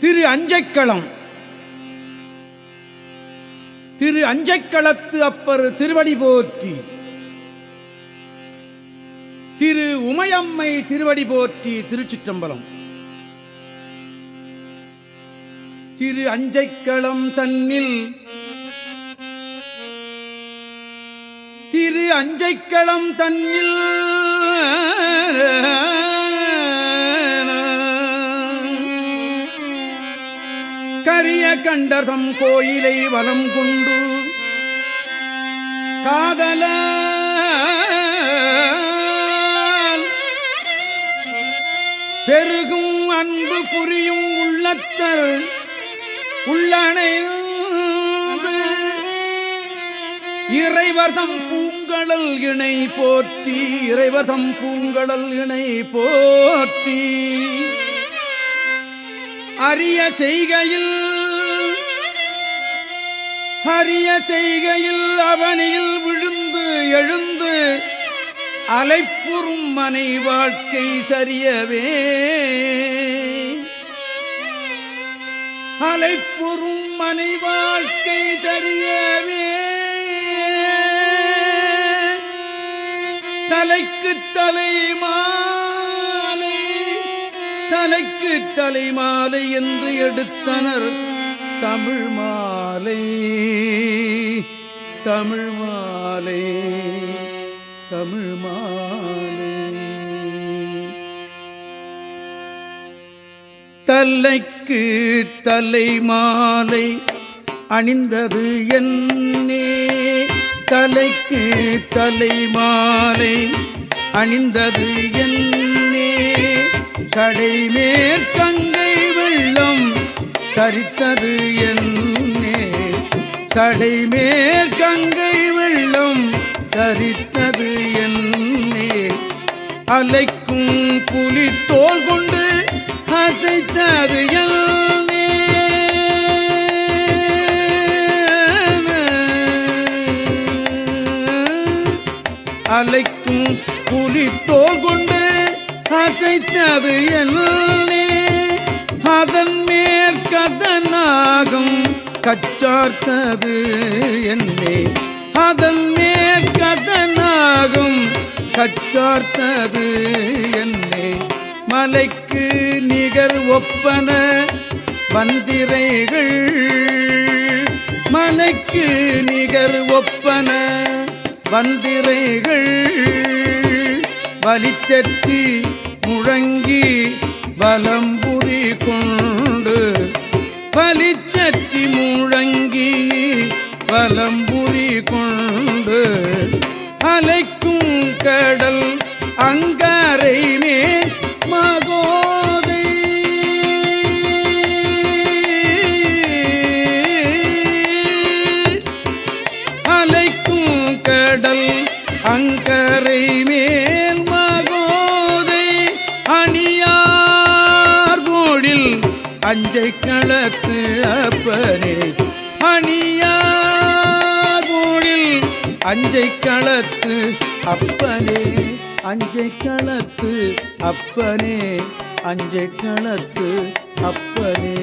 திரு அஞ்சைக்களம். திரு அஞ்சைக்களத்து அப்பர் திருவடி போற்றி. திரு உமையம்மை திருவடி போற்றி திருச்சிற்றம்பலம். திரு அஞ்சைக்களம் தன்னில். திரு அஞ்சைக்களம் தன்னில். கரிய கண்டதம் கோயிலை வலம் கொண்டு காதல பெருகும் அன்பு புரியும் உள்ளத்தர் உள்ளணைந்து இறைவதம் பூங்கடல் இணை போற்றி இறைவதம் பூங்கடல் இணை போற்றி. அரிய செய்கையில் அரிய செய்கையில் அவனியில் விழுந்து எழுந்து அலைப்புறும் மனை வாழ்க்கை சரியவே. அலைப்புறும் மனை வாழ்க்கை சரியவே. தலைக்கு தலைமா தலைக்கு தலை மாலை என்று எடுத்தனர். தமிழ் மாலை தமிழ் மாலை தமிழ் மாலை. தலைக்கு தலை மாலை அணிந்தது என்னே. தலைக்கு தலை மாலை அணிந்தது என்ன. கடை மேற்கங்கை வெள்ளம் தரித்தது என்னே. கடை மேற்கங்கை வெள்ளம் தரித்தது என்னே. அலைக்கும் புலி தோல் கொண்டு அசைத்தது என்னே. அலைக்கும் புலி தோல் எல்லே அதன் மேற்கதனாகும் கச்சார்த்தது என்னே அதன் மேற்கதனாகும் கச்சார்த்தது என்னே மலைக்கு நிகர் ஒப்பன வந்திரைகள் மலைக்கு நிகர் ஒப்பன வந்திரைகள் வலித்தற்றி முழங்கி வலம்புரி கொண்டு பலிச்சத்தி முழங்கி வலம்புரி கொண்டு அலைக்கும் கடல் அங்காரை மேல் அஞ்சை அப்பனே. அணியாகூழில் அஞ்சை களத்து அப்பனே. அஞ்சை களத்து அப்பனே. அஞ்சை களத்து அப்பனே.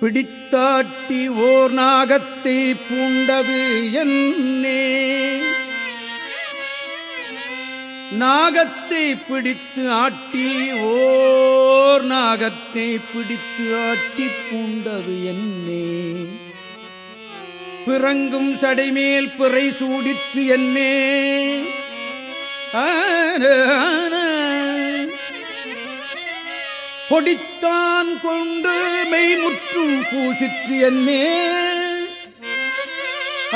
பிடித்தாட்டி ஓர் நாகத்தை பூண்டது என்னே. நாகத்தை பிடித்து ஆட்டி ஓர் நாகத்தை பிடித்து ஆட்டி பூண்டது என்னே பிறங்கும் சடைமேல் பிறை சூடித்து என்னே பொடித்தான் கொண்டு மெய்முற்றும் பூசிற்று என்னே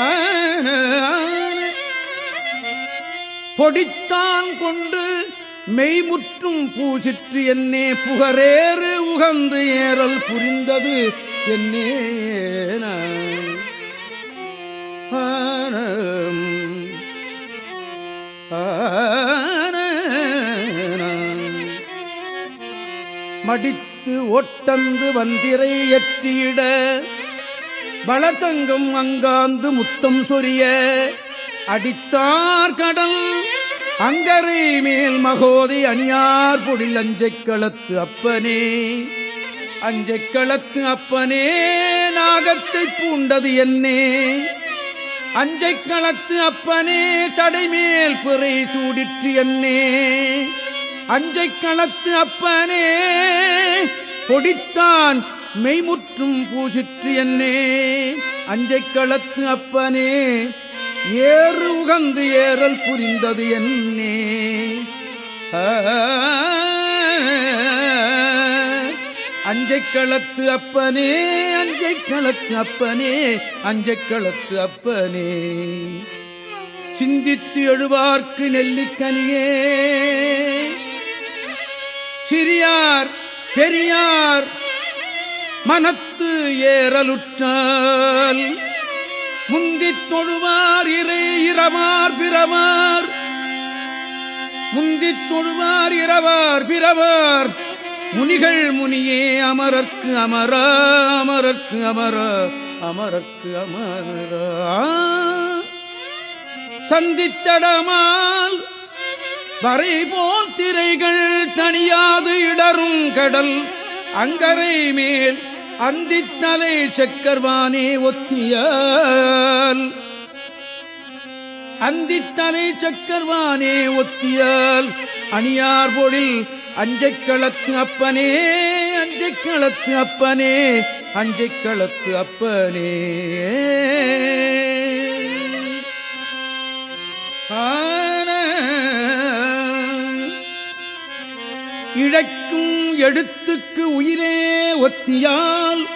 ஆன. பொடித்தான் கொண்டு மெய்முற்றும் பூசிற்று என்னே புகரேறு உகந்து ஏறல் புரிந்தது என்னே மடித்து ஒட்டந்து வந்திரை எற்றியிட பலதங்கம் அங்காந்து முத்தம் சொரிய அடித்தார் கடல் அங்கரை மேல் மகோதை அணியார் பொழில் அஞ்சைக் களத்து அப்பனே. அஞ்சைக் களத்து அப்பனே நாகத்தை பூண்டது என்னே. அஞ்சைக் களத்து அப்பனே சடைமேல் பிறை சூடிற்று என்னே. அஞ்சைக் களத்து அப்பனே பொடித்தான் மெய்முற்றும் பூசிற்று என்னே. அஞ்சைக் களத்து அப்பனே ஏறு உகந்து ஏறல் புரிந்தது என்னே. அஞ்சைக் களத்து அப்பனே அஞ்சைக் களத்து அப்பனே அஞ்சைக் களத்து அப்பனே. சிந்தித்து எழுவார்க்கு நெல்லிக்கனியே சிறியார் பெரியார் மனத்து ஏறலுற்றால் முந்தித் தொழுவார் இறை இரவார் பிறவார். முந்தித் தொழுவார் இரவார் பிறவார். முனிகள் முனியே அமரர்க்கு அமர அமரர்க்கு அமர அமரர்க்கு அமர. சந்தித்தடமால் வரை போல் திரைகள் தனியாது இடரும் கடல் அங்கரை மேல் அந்தித்தலை சக்கர்வானே ஒத்தியால். அந்தித்தலை சக்கர்வானே ஒத்தியால். அணியார் பொழில் அஞ்சைக்களத்து அப்பனே அஞ்சைக்களத்து அப்பனே அஞ்சைக்களத்து அப்பனே. ஆன இழைக்கும் எழுத்துக்கு உயிரே ஒத்தியால்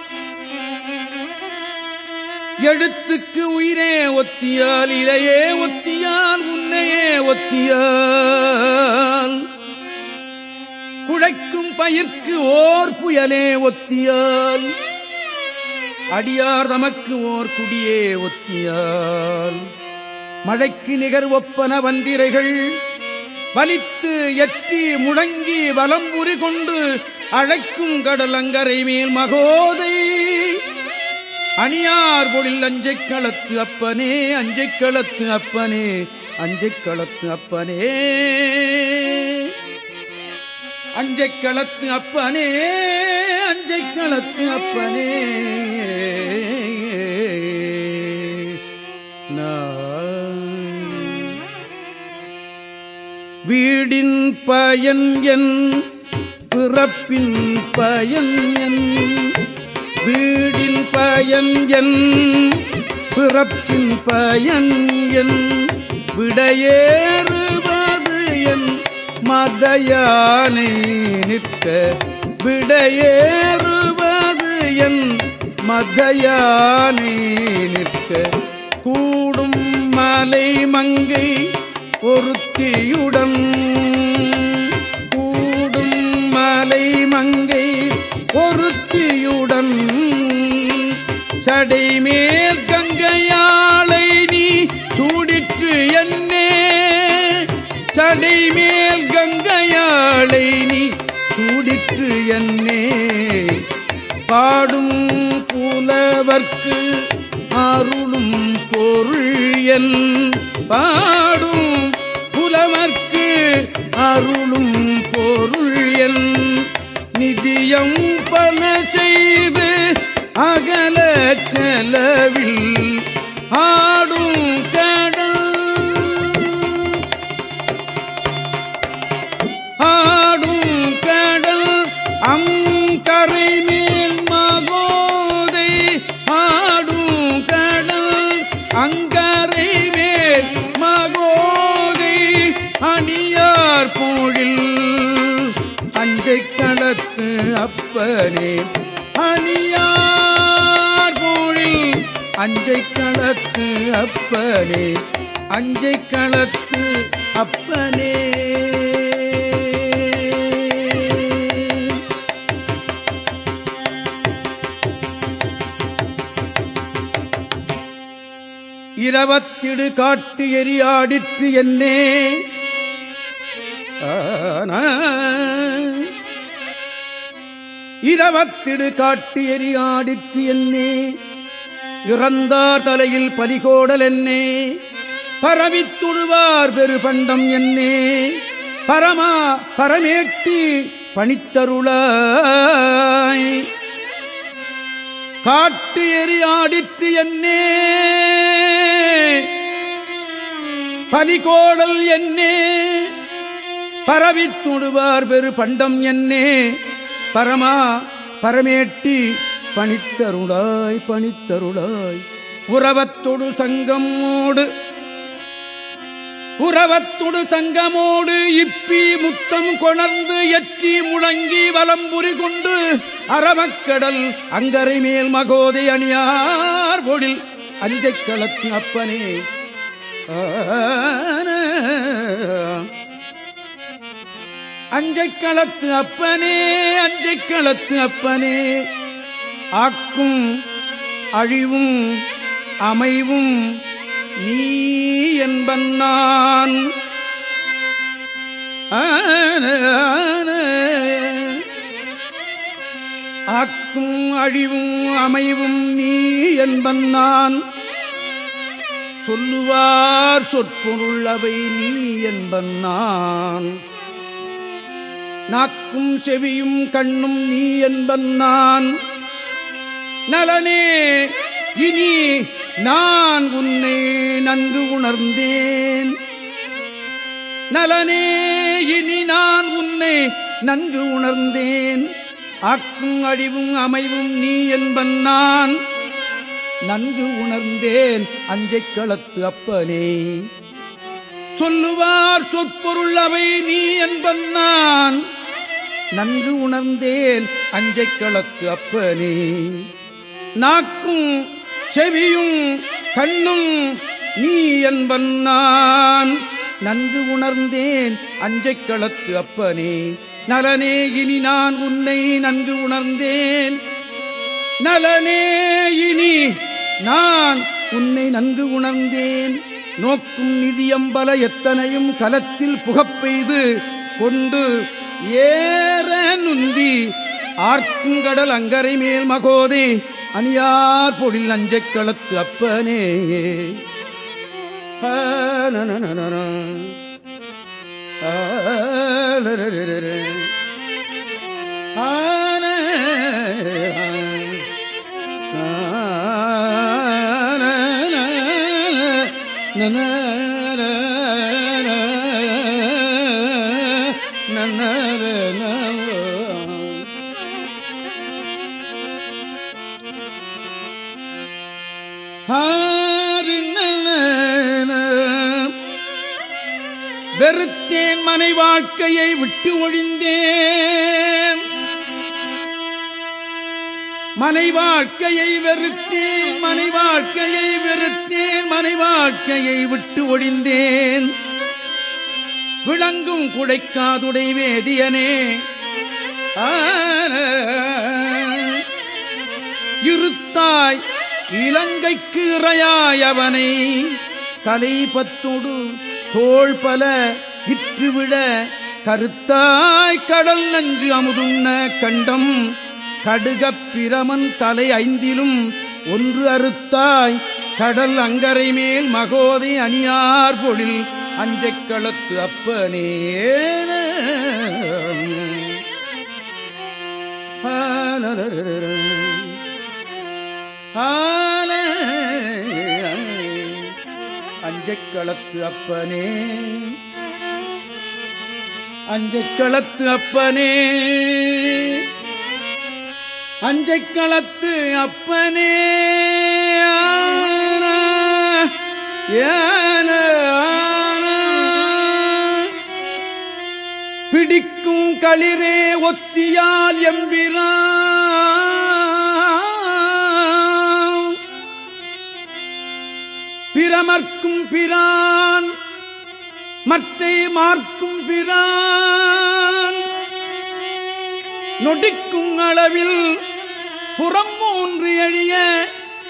எழுத்துக்கு உயிரே ஒத்தியால் இலையே ஒத்தியால் உன்னையே ஒத்தியால். குழைக்கும் பயிர்க்கு ஓர் புயலே ஒத்தியால் அடியார் தமக்கு ஓர் குடியே ஒத்தியால். மழைக்கு நிகர் ஒப்பன வந்திரைகள் வலித்து எற்றி முழங்கி வலம்புரி கொண்டு அழைக்கும் கடலங்கரை மேல் மகோதை. அணியார் பொழில் அஞ்சை களத்து அப்பனே அஞ்சை களத்து அப்பனே அஞ்சை களத்து அப்பனே. அஞ்சை களத்து அப்பனே அஞ்சை களத்து அப்பனே. வீடின் பயன் என் பிறப்பின் பயன் என். வீடின் பயன் என் பிறப்பின் பயன் என். விடையேறுவது என் மதையானை நிற்க விடையேறுவது என் மதையானை நிற்க. ஒருத்தியுடன் கூடும் மலை மங்கை ஒருத்தியுடன் சடைமேல் கங்கையாளை நீ சூடிற்று என்னே. சடைமேல் கங்கையாளை நீ சூடிற்று என்னே. பாடும் புலவர்க்கு அருளும் பொருள் என் பா அருளும் பொருள் என் நிதியம் பல செய்து அகல செலவில் ஆ அணியார் போழில் அஞ்சை களத்து அப்பனே. அணியார் போழில் அஞ்சை களத்து அப்பனே. அஞ்சை களத்து அப்பனே. இரவத்திடு காட்டு எரியாடிற்று என்னே. இரவத்திடு காட்டு எரியாடிற்று என்னே. இறந்தார் தலையில் பலிகோடல் என்னே. பரவித்துழுவார் பெருபண்டம் என்னே. பரமா பரமேட்டி பணித்தருளாய். காட்டு எரியாடிற்று என்னே. பலிகோடல் என்னே. பரவித்துடுவார் பெரு பண்டம் என்னே. பரமா பரமேட்டி பணித்தருளாய் பணித்தருளாய். உறவத்தொடு சங்கமோடு உறவத்தொடு சங்கமோடு இப்பி முத்தம் கொணர்ந்து எற்றி முழங்கி வலம்புரி கொண்டு அறமக்கடல் அங்கரை மேல் மகோதை அணியார் பொழில். அஞ்சைக்களத்தின் அப்பனே. ஆன. அஞ்சைக் களத்து அப்பனே அஞ்சைக் களத்து அப்பனே. ஆக்கும் அழிவும் அமைவும் நீ என்பன் நான். ஆக்கும் அழிவும் அமைவும் நீ என்பன் நான். சொல்லுவார் சொற்பொருள் அவை நீ என்பன் நான். நாக்கும் செவியும் கண்ணும் நீ என்பன் நான். நலனே இனி நான் உன்னை நன்கு உணர்ந்தேன். நலனே இனி நான் உன்னை நன்கு உணர்ந்தேன். ஆக்கும் அழிவும் அமைவும் நீ என்பன் நான். நன்கு உணர்ந்தேன் அஞ்சை களத்து அப்பனே. சொல்லுவார் சொற்பொருள் அவை நீ என்பன் நான். நன்கு உணர்ந்தேன் அஞ்சை களத்து அப்பனே. நாக்கும் செவியும் கண்ணும் நீ என்பன் நான். நன்கு உணர்ந்தேன் அஞ்சை களத்து அப்பனே. நலனே இனி நான் உன்னை நன்கு உணர்ந்தேன். நலனே இனி நான் உன்னை நன்கு உணர்ந்தேன். நோக்கும் நிதியம்பல எத்தனையும் கலத்தில் புகப்பெய்து கொண்டு ஏற நுந்தி ஆர்க்குங்கடல் அங்கரை மேல் மகோதே அணியார் பொழில் அஞ்சைக் களத்து அப்பனே ஆன, ஆன, நனர, மனை வாழ்க்கையை விட்டு ஒழிந்தேன். மனை வாழ்க்கையை வெறுத்தேன் மனை வாழ்க்கையை வெறுத்தேன் மனை வாழ்க்கையை விட்டு ஒழிந்தேன். விளங்கும் குடைக்காதுடை வேதியனே. இருத்தாய் இலங்கைக்கு இறையாய் அவனை. தலைபத்தொடு தோள் இற்றுவிட கருத்தாய் கடல் நன்று அமுதுண்ண கண்டம் கடுகப் பிரமன் தலை ஐந்திலும் ஒன்று அறுத்தாய் கடல் அங்கரை மேல் மகோதை அணியார் பொழில் அஞ்சைக் களத்து அப்பனே. ஆன களத்து அப்பனே. அஞ்சைக் களத்து அப்பனே. அஞ்சைக் களத்து அப்பனே ஏன, பிடிக்கும் களிரே ஒத்தியால் எம்பிரான். பிரமர்க்கும் பிரான் மற்றை மார்க்கும் பிரான். நொடிக்கும் அளவில் புறம் மூன்று எழிய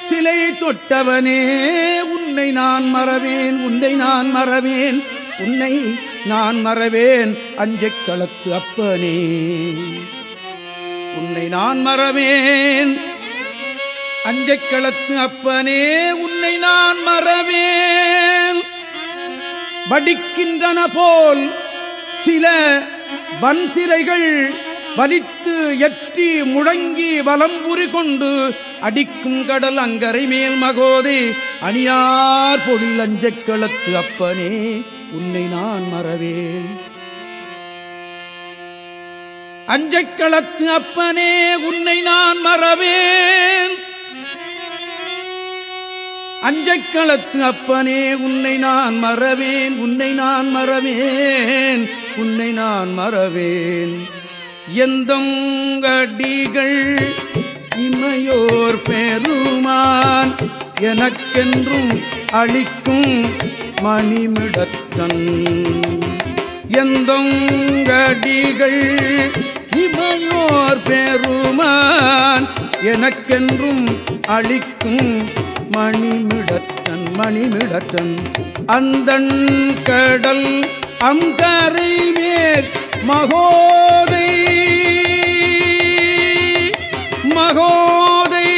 சிலை தொட்டவனே உன்னை நான் மறவேன் உன்னை நான் மறவேன் உன்னை நான் மறவேன் அஞ்சைக் களத்து அப்பனே. உன்னை நான் மறவேன் அஞ்சைக் களத்து அப்பனே உன்னை நான் மறவேன். வடிக்கின்றன போல் சில வன்திரைகள் வலித்து எற்றி முழங்கி வலம்புரி கொண்டு அடிக்கும் கடல் அங்கரை மேல் மகோதே. அணியார் பொழில் அஞ்சக்களத்து அப்பனே உன்னை நான் மறவேன். அஞ்சக்களத்து அப்பனே உன்னை நான் மறவேன். அஞ்சக்களத்து அப்பனே உன்னை நான் மறவேன் உன்னை நான் மறவேன் உன்னை நான் மறவேன். எந்தங்கடிகள் இமையோர் பெருமான் எனக்கென்றும் அளிக்கும் மணிமிடத்தன் எந்தங்கடிகள் இமையோர் பெருமான் எனக்கென்றும் அளிக்கும் மணிமிடத்தன் மணிமிடத்தன் அந்தன் கடல் அங்கரை மேற் மகோதை. மகோதை.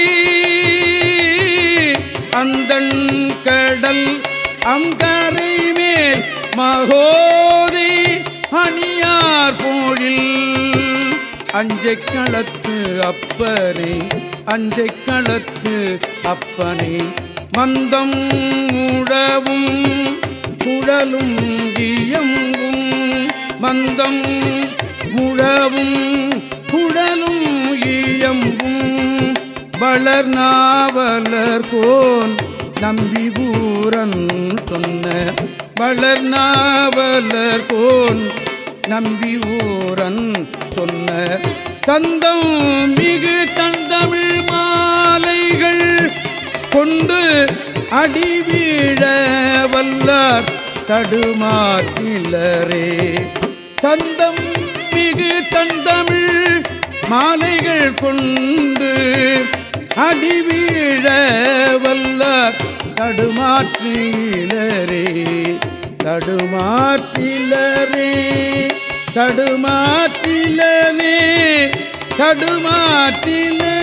அந்தன் கடல் அங்கரை மேல் மகோதை. அணியார் போழில் அஞ்சை களத்து அப்பனே. அஞ்சை களத்து அப்பனை மந்தம் முழவும் குழலும் இயங்கும். மந்தம் முழவும் குழலும் இயம்பும் வளர் நாவலர் கோன் நம்பி ஊரன் சொன்ன வளர் நாவலர் கோன் நம்பி ஊரன் சொன்ன தந்தம் மிகு தந்தமிழ் மாலைகள் கொண்டு அடிவீழ வல்லார் தடுமாற்றிலரே தந்தம் மிகு தந்தமிழ் மாலைகள் கொண்டு அடிவீழ வல்லார் தடுமாற்றிலரே. தடுமாற்றிலரே. தடுமாற்றிலரே தடுமாற்றிலே